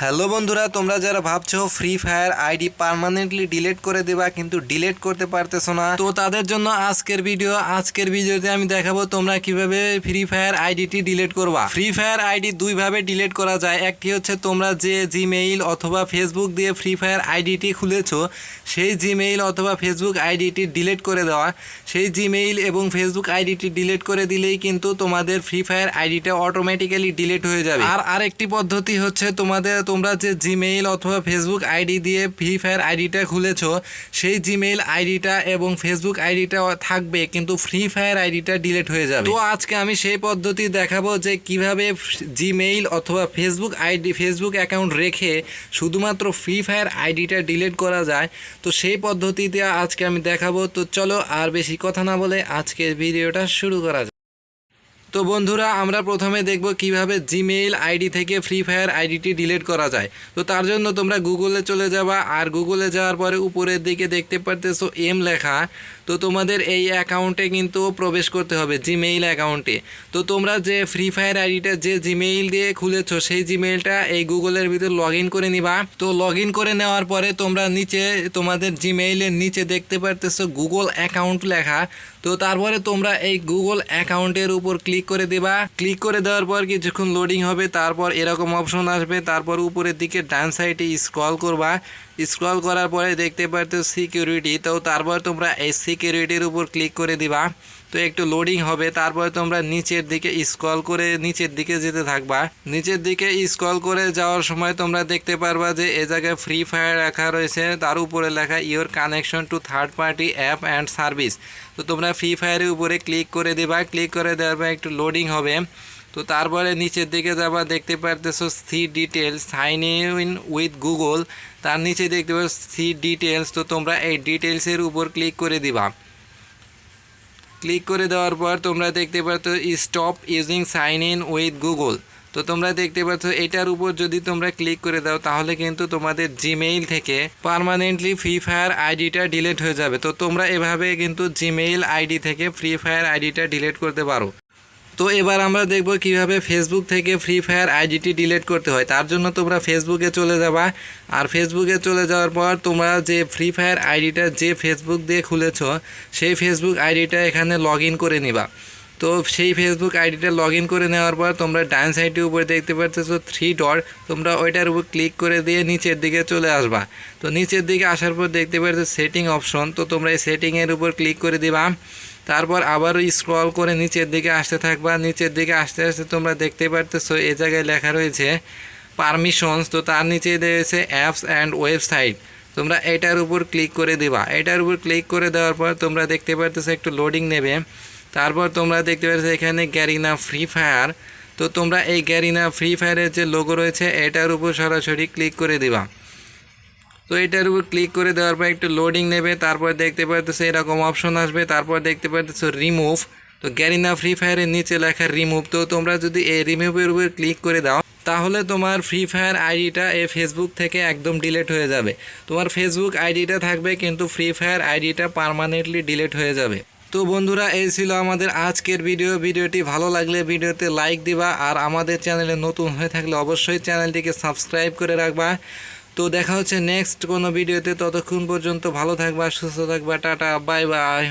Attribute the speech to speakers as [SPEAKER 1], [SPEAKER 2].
[SPEAKER 1] Hello বন্ধুরা, তোমরা যারা ভাবছ free fire ID permanently delete করে দেবা, কিন্তু ডিলিট করতে পারতেছো না, তো তাদের জন্য আজকের ভিডিও আজকের ভিডিওতে আমি দেখাবো তোমরা কীভাবে ফ্রি ফায়ার আইডিটি ডিলিট করবা। ফ্রি ফায়ার আইডি দুইভাবে ডিলিট করা যায়। একটি হচ্ছে তোমরা যে জিমেইল অথবা ফেসবুক দিয়ে ফ্রি ফায়ার আইডিটি খুলেছো, সেই জিমেইল অথবা ফেসবুক আইডিটি ডিলিট করে দেওয়া। সেই জিমেইল এবং ফেসবুক আইডিটি ডিলিট করে দিলেই কিন্তু তোমাদের ফ্রি ফায়ার আইডিটা অটোমেটিক্যালি ডিলিট হয়ে যাবে। আর আরেকটি পদ্ধতি হচ্ছে তোমাদের তোমরা যে জিমেইল অথবা ফেসবুক আইডি দিয়ে ফ্রি ফায়ার আইডিটা খুলেছো, সেই জিমেইল আইডিটা এবং ফেসবুক আইডিটা থাকবে, কিন্তু ফ্রি ফায়ার আইডিটা ডিলিট হয়ে যাবে। তো আজকে আমি সেই পদ্ধতি দেখাবো যে কীভাবে জিমেইল অথবা ফেসবুক আইডি ফেসবুক অ্যাকাউন্ট রেখে শুধুমাত্র ফ্রি ফায়ার আইডিটা ডিলিট করা যায়। তো সেই পদ্ধতিতে আজকে আমি দেখাবো। তো চলো আর বেশি কথা না বলে আজকের ভিডিওটা শুরু করা যাক। তো বন্ধুরা, আমরা প্রথমে দেখব কীভাবে জিমেইল আইডি থেকে ফ্রি ফায়ার আইডিটি ডিলিট করা যায়। তো তার জন্য তোমরা গুগলে চলে যাবা, আর গুগলে যাওয়ার পরে উপরের দিকে দেখতে পারতেছো এম লেখা। তো তোমাদের এই অ্যাকাউন্টে কিন্তু প্রবেশ করতে হবে জিমেইল অ্যাকাউন্টে তো তোমরা যে ফ্রি ফায়ার আইডিটা যে জিমেইল দিয়ে খুলেছো, সেই জিমেইলটা এই গুগলের ভিতর লগ করে নিবা। তো লগ করে নেওয়ার পরে তোমরা নিচে, তোমাদের জিমেইলের নিচে দেখতে পারতেছো গুগল অ্যাকাউন্ট লেখা। তো তারপরে তোমরা এই গুগল অ্যাকাউন্টের উপর ক্লিক করে দেবা। ক্লিক করে দেওয়ার পর কিছুক্ষণ লোডিং হবে, তারপর এরকম অপশন আসবে। তারপর উপরের দিকে ডান সাইডে স্ক্রল করবা। স্ক্রল করার পরে দেখতে পারতো সিকিউরিটি তো তারপর তোমরা এই সিকিউরিটির উপর ক্লিক করে দিবা। তো একটু লোডিং হবে, তারপরে তোমরা নিচের দিকে স্ক্রল করে নিচের দিকে যেতে থাকবা। নিচের দিকে স্ক্রল করে যাওয়ার সময় তোমরা দেখতে পারবা যে এ জায়গায় ফ্রি ফায়ার লেখা রয়েছে, তার উপরে লেখা your connection to third party app and service তো তোমরা ফ্রি ফায়ারের উপরে ক্লিক করে দিবা ক্লিক করে দেওয়ার পর একটু লোডিং হবে। তো তারপরে নিচের দিকে যাবা, দেখতে পারতেছো see details sign in with Google তার নিচে দেখতে পাচ্ছ সি ডিটেলস তো তোমরা এই ডিটেলসের উপর ক্লিক করে দিবা। ক্লিক করে দেওয়ার পর তোমরা দেখতে পাচ্ছ stop using sign in with Google তো তোমরা দেখতে পাচ্ছ এটার উপর যদি তোমরা ক্লিক করে দাও, তাহলে কিন্তু তোমাদের জিমেইল থেকে পার্মানেন্টলি ফ্রি ফায়ার আইডিটা ডিলিট হয়ে যাবে। তো তোমরা এভাবে কিন্তু জিমেইল আইডি থেকে ফ্রি ফায়ার আইডিটা ডিলিট করতে পারো। তো এবার আমরা দেখব কীভাবে ফেসবুক থেকে ফ্রি ফায়ার আইডিটি ডিলিট করতে হয়। তার জন্য তোমরা ফেসবুকে চলে যাবা। আর ফেসবুকে চলে যাওয়ার পর তোমরা যে ফ্রি ফায়ার আইডিটা যে ফেসবুক দিয়ে খুলেছো, সেই ফেসবুক আইডিটা এখানে লগ করে নিবা। তো সেই ফেসবুক আইডিটা লগ করে নেওয়ার পর তোমরা ডান সাইডের উপরে দেখতে পাচ্ছো থ্রি ডট তোমরা ওইটার উপর ক্লিক করে দিয়ে নিচের দিকে চলে আসবা। তো নিচের দিকে আসার পর দেখতে পাচ্ছ সেটিং অপশন তো তোমরা এই সেটিংয়ের উপর ক্লিক করে দিবা। তারপর আবারও স্ক্রল করে নিচের দিকে আসতে থাকবা। নিচের দিকে আসতে আসতে তোমরা দেখতে পারতেছো, এ জায়গায় লেখা রয়েছে পারমিশনস তো তার নিচে রয়েছে অ্যাপস অ্যান্ড ওয়েবসাইট তোমরা এটার উপর ক্লিক করে দিবা। এটার উপর ক্লিক করে দেওয়ার পর তোমরা দেখতে পারতেছো একটু লোডিং নেবে। তারপর তোমরা দেখতে পাচ্ছ এখানে গ্যারিনা ফ্রি ফায়ার তো তোমরা এই গ্যারিনা ফ্রি ফায়ারের যে লোগো রয়েছে, এটার উপর সরাসরি ক্লিক করে দিবা। তো এটার উপর ক্লিক করে দেওয়ার পর একটু লোডিং নেবে, তারপর দেখতে পারতেছো এরকম অপশন আসবে, তারপর দেখতে পারতেছো রিমুভ তো গ্যারিনা ফ্রি ফায়ারের নিচে লেখা রিমুভ তো তোমরা যদি এই রিমুভের উপর ক্লিক করে দাও, তাহলে তোমার ফ্রি ফায়ার আইডিটা এই ফেসবুক থেকে একদম ডিলেট হয়ে যাবে। তোমার ফেসবুক আইডিটা থাকবে কিন্তু ফ্রি ফায়ার আইডিটা পারমানেন্টলি ডিলেট হয়ে যাবে। তো বন্ধুরা, এই ছিল আমাদের আজকের ভিডিও ভিডিওটি ভালো লাগলে ভিডিওতে লাইক দিবা, আর আমাদের চ্যানেলে নতুন হয়ে থাকলে অবশ্যই চ্যানেলটিকে সাবস্ক্রাইব করে রাখবা। তো দেখা হচ্ছে নেক্সট কোনো ভিডিওতে ততক্ষণ পর্যন্ত ভালো থাকবা, সুস্থ থাকবা, টাটা বাই বাই